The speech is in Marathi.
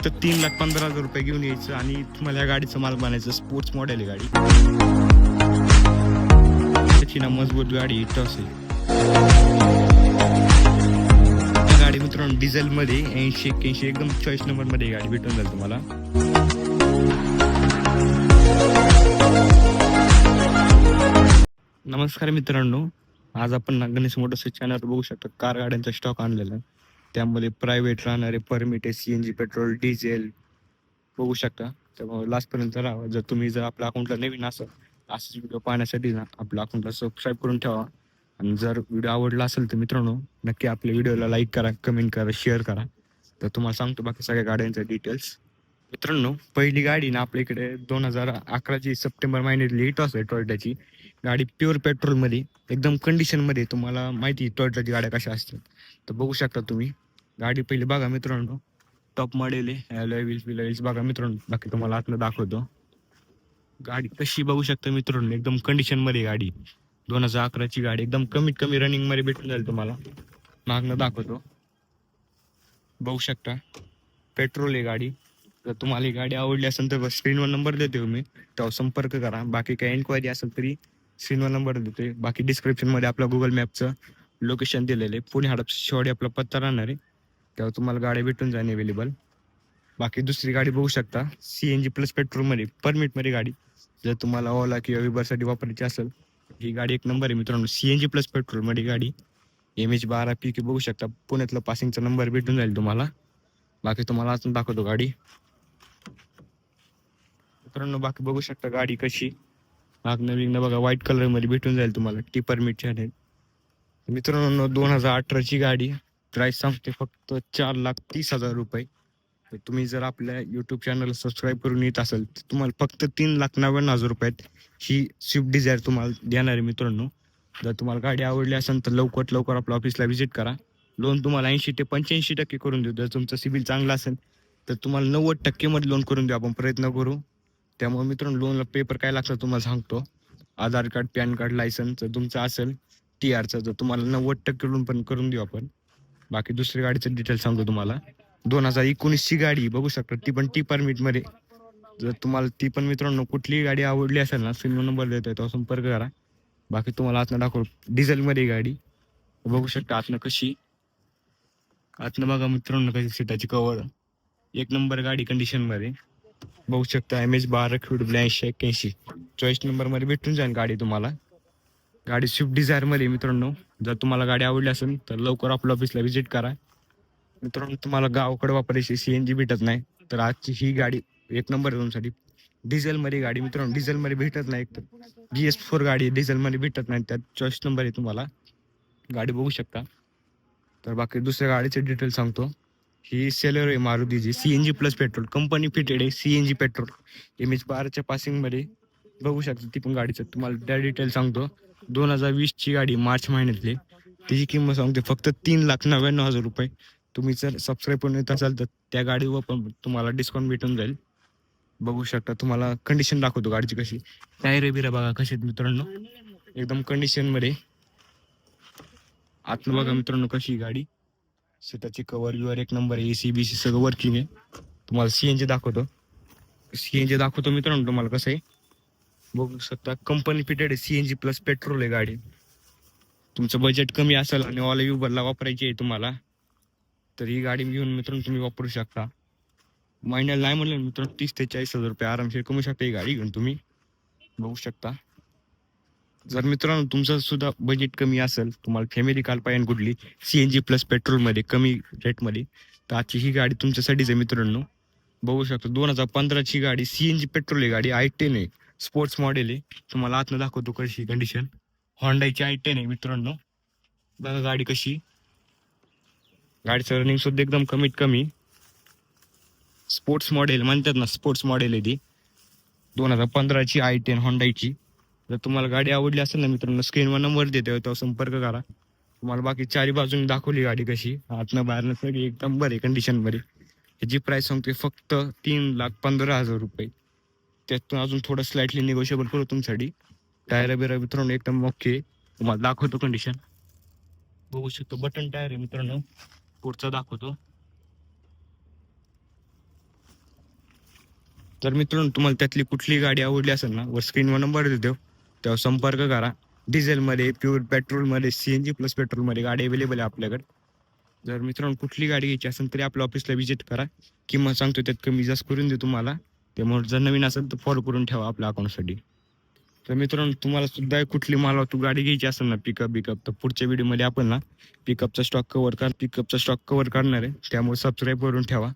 फक्त तीन लाख पंधरा हजार रुपये घेऊन यायचं आणि तुम्हाला या गाडीचं माल बनायचं. स्पोर्ट्स मॉडेल आहे गाडी. त्याची ना मजबूत गाडी टॉस आहे. गाडी मित्रांनो डिझेल मध्ये ऐंशी एक्क्याऐंशी एकदम चॉईस नंबरमध्ये गाडी भेटून जाईल तुम्हाला. नमस्कार मित्रांनो. आज आपण गणेश मोटर्स चॅनलवर बघू शकता कार गाड्यांचा स्टॉक आणलेला आहे. त्यामध्ये प्रायव्हेट राहणारे परमिट आहे C N G petrol diesel बघू शकता. त्यामुळे लास्टपर्यंत राहा. जर तुम्ही जर आपल्या अकाउंटला नवीन असाल असेच व्हिडिओ पाहण्यासाठी ना आपल्या अकाउंटला सबस्क्राईब करून ठेवा. आणि जर व्हिडिओ आवडला असेल तर मित्रांनो नक्की आपल्या व्हिडिओला लाईक करा कमेंट करा शेअर करा. तर तुम्हाला सांगतो बाकी सगळ्या गाड्यांच्या डिटेल्स मित्रांनो पहिली गाडी ना आपल्या इकडे दोन हजार अकराची सप्टेंबर महिन्यातली हिट आहे टॉयटाची. गाडी प्युअर पेट्रोलमध्ये एकदम कंडिशनमध्ये तुम्हाला माहिती आहे गाड्या कशा असतात. तर बघू शकता तुम्ही. गाडी पहिली बघा मित्रांनो. टॉप मॉडेल आहे. ॲलोय व्हील्स व्हील्स बघा मित्रांनो. बाकी तुम्हाला आतलं दाखवतो. गाडी कशी बघू शकता मित्रांनो? एकदम कंडिशनमध्ये गाडी. दोन हजार अकराची गाडी. एकदम कमीत कमी रनिंगमध्ये भेटून जाईल तुम्हाला. मागणं दाखवतो. बघू शकता. पेट्रोल आहे गाडी. जर तुम्हाला ही गाडी आवडली असेल तर स्क्रीनवर नंबर देतो मी. तेव्हा संपर्क करा. बाकी काही एन्क्वायरी असेल तरी स्क्रीनवर नंबर देतोय. बाकी डिस्क्रिप्शनमध्ये आपलं गुगल मॅपचं लोकेशन दिलेलं. आहे पुणे हडप शेवटी आपला पत्ता राहणार आहे. तेव्हा तुम्हाला गाडी भेटून जाईल अवेलेबल बाकी दुसरी गाडी बघू शकता. सी एन जी प्लस पेट्रोलमध्ये परमिटमध्ये गाडी. जर तुम्हाला ओला किंवा विबरसाठी वापरायची असेल ही गाडी एक नंबर आहे मित्रांनो. सी एन जी प्लस पेट्रोलमध्ये गाडी. एम एच बारा पी की बघू शकता. पुण्यातला पासिंगचा नंबर भेटून जाईल तुम्हाला. बाकी तुम्हाला अजून दाखवतो गाडी. मित्रांनो बाकी बघू शकता गाडी कशी. मागणं नवीन बघा व्हाईट कलरमध्ये भेटून जाईल तुम्हाला. टी परमिट आहे मित्रांनो दोन हजार अठराची गाडी. प्राईस सांगते फक्त चार लाख तीस हजार रुपये. तर तुम्ही जर आपल्या युट्यूब चॅनल सबस्क्राईब करून येत असेल तर तुम्हाला फक्त तीन लाख नव्याण्णव हजार रुपयात ही स्विफ्ट डिझायर तुम्हाला देणार आहे मित्रांनो. जर तुम्हाला गाडी आवडली असेल तर लवकरात लवकर आपल्या ऑफिसला व्हिजिट करा. लोन तुम्हाला ऐंशी ते पंच्याऐंशी टक्के करून देऊ. जर तुमचं सिबिल चांगला असेल तर तुम्हाला नव्वद टक्केमध्ये लोन करून देऊ. आपण प्रयत्न करू. त्यामुळे मित्रांनो लोनला पेपर काय लागतं तुम्हाला सांगतो. Aadhaar card PAN card licence जर तुमचं असेल टी आरचं जर तुम्हाला नव्वद टक्केडून पण करून देऊ आपण. बाकी दुसऱ्या गाडीचं डिटेल सांगतो तुम्हाला. दोन हजार एकोणीसची गाडी बघू शकता ती पण टी परमिटमध्ये जर तुम्हाला ती पण मित्रांनो कुठलीही गाडी आवडली असेल ना सिम नंबर देतोय तो संपर्क करा. बाकी तुम्हाला आतनं दाखव डिझेलमध्ये गाडी. बघू शकता आतनं कशी. आतनं बघा मित्रांनो कशी सीटाची कवर एक नंबर गाडी कंडिशनमध्ये बघू शकता एम एच बारा क्यूड ब्लॅशे एक्क्याऐंशी. चॉईस नंबरमध्ये भेटून जाईल गाडी तुम्हाला. गाडी स्विफ्ट डिझायरमध्ये मित्रांनो. जर तुम्हाला गाडी आवडली असेल तर लवकर आपल्या ऑफिसला व्हिजिट करा. मित्रांनो तुम्हाला गावाकडे वापरायची सी एन जी भेटत नाही तर आजची ही गाडी एक नंबर आहे तुमच्यासाठी. डिझेलमध्ये गाडी मित्रांनो डिझेलमध्ये भेटत नाही. तर बी एस फोर गाडी डिझेलमध्ये भेटत नाही त्यात चॉईस नंबर आहे तुम्हाला. गाडी बघू शकता. तर बाकी दुसऱ्या गाडीचे डिटेल सांगतो. ही सेलर आहे मारुतीची C N G plus petrol company fitted आहे C N G petrol M H बाराच्या पासिंगमध्ये बघू शकता ती पण गाडीचं. तुम्हाला त्या डिटेल सांगतो. दोन हजार वीसची गाडी मार्च महिन्यातली. त्याची किंमत सांगते फक्त तीन लाख नव्याण्णव हजार रुपये. तुम्ही जर सबस्क्राईब करून येत असाल तर त्या गाडीवर पण तुम्हाला डिस्काउंट भेटून जाईल. बघू शकता तुम्हाला कंडिशन दाखवतो गाडीची कशी. टायर बिरा बघा कशी आहेत मित्रांनो? एकदम कंडिशनमध्ये आतनं बघा मित्रांनो कशी आहे गाडी. सीटाची कवर बिवर एक नंबर आहे एसी बी सी सगळं वर्किंग आहे. तुम्हाला सीएनजी दाखवतो. सीएनजी दाखवतो मित्रांनो तुम्हाला कसं आहे. बघू शकता. कंपनी फिटेड आहे सीएनजी प्लस पेट्रोल आहे गाडी. तुमचं बजेट कमी असेल आणि ऑल युबरला वापरायची आहे तुम्हाला तर ही गाडी घेऊन मित्रांनो तुम्ही वापरू शकता. महिन्याला नाही म्हणलं मित्रांनो तीस ते चाळीस हजार रुपये आरामशीर कमू शकता ही गाडी घेऊन तुम्ही. बघू शकता. जर मित्रांनो तुमचं सुद्धा बजेट कमी असेल तुम्हाला फॅमिली काल पाहिजे कुठली सी एन जी प्लस पेट्रोलमध्ये कमी रेटमध्ये तर आजची ही गाडी तुमच्यासाठीच आहे मित्रांनो. बघू शकता दोन हजार पंधराची गाडी सी एन जी पेट्रोल आहे गाडी आय टेन आहे. स्पोर्ट्स मॉडेल आहे. तुम्हाला आतनं दाखवतो कशी कंडिशन होंडाची आय टेन आहे मित्रांनो. बघा गाडी कशी. गाडीचं रनिंग सुद्धा एकदम कमीत कमी. स्पोर्ट्स मॉडेल म्हणतात ना स्पोर्ट्स मॉडेल आहे ती. दोन हजार पंधराची आय टेन होंडाईची जर तुम्हाला गाडी आवडली असेल ना मित्रांनो स्क्रीनवर नंबर देते तो संपर्क करा. तुम्हाला बाकी चारी बाजूने दाखवली गाडी कशी. आतनं बाहेरनं सगळी एकदम बरी कंडिशन बरी ह्याची प्राईस सांगते फक्त तीन लाख पंधरा हजार रुपये. त्यातून अजून थोडं स्लाइटली निगोशिएबल करू तुमच्यासाठी. टायर बिरा मित्रांनो एकदम ओके तुम्हाला दाखवतो कंडिशन बघू शकतो बटन टायर आहे मित्रांनो. पुढचा दाखवतो. तर मित्रांनो तुम्हाला त्यातली कुठली गाडी आवडली असेल ना वर स्क्रीनवर नंबर देतो. तेव्हा संपर्क करा. डिझेलमध्ये प्युअर पेट्रोलमध्ये सी एन जी प्लस पेट्रोलमध्ये गाडी अवेलेबल आहे आपल्याकडे. जर मित्रांनो कुठली गाडी घ्यायची असेल तरी आपल्या ऑफिसला व्हिजिट करा. किंमत सांगतो त्यात कमी जास्त करून देऊ तुम्हाला. त्यामुळे जर नवीन असेल तर फॉलो करून ठेवा आपल्या अकाउंटसाठी तर मित्रांनो तुम्हाला सुद्धा कुठली माल तू गाडी घ्यायची असेल ना पिकअप बिकअप तर पुढच्या व्हिडिओमध्ये आपण ना पिकअपचा स्टॉक कव्हर कर पिकअपचा स्टॉक कव्हर करणार आहे. त्यामुळे सबस्क्राईब करून ठेवा.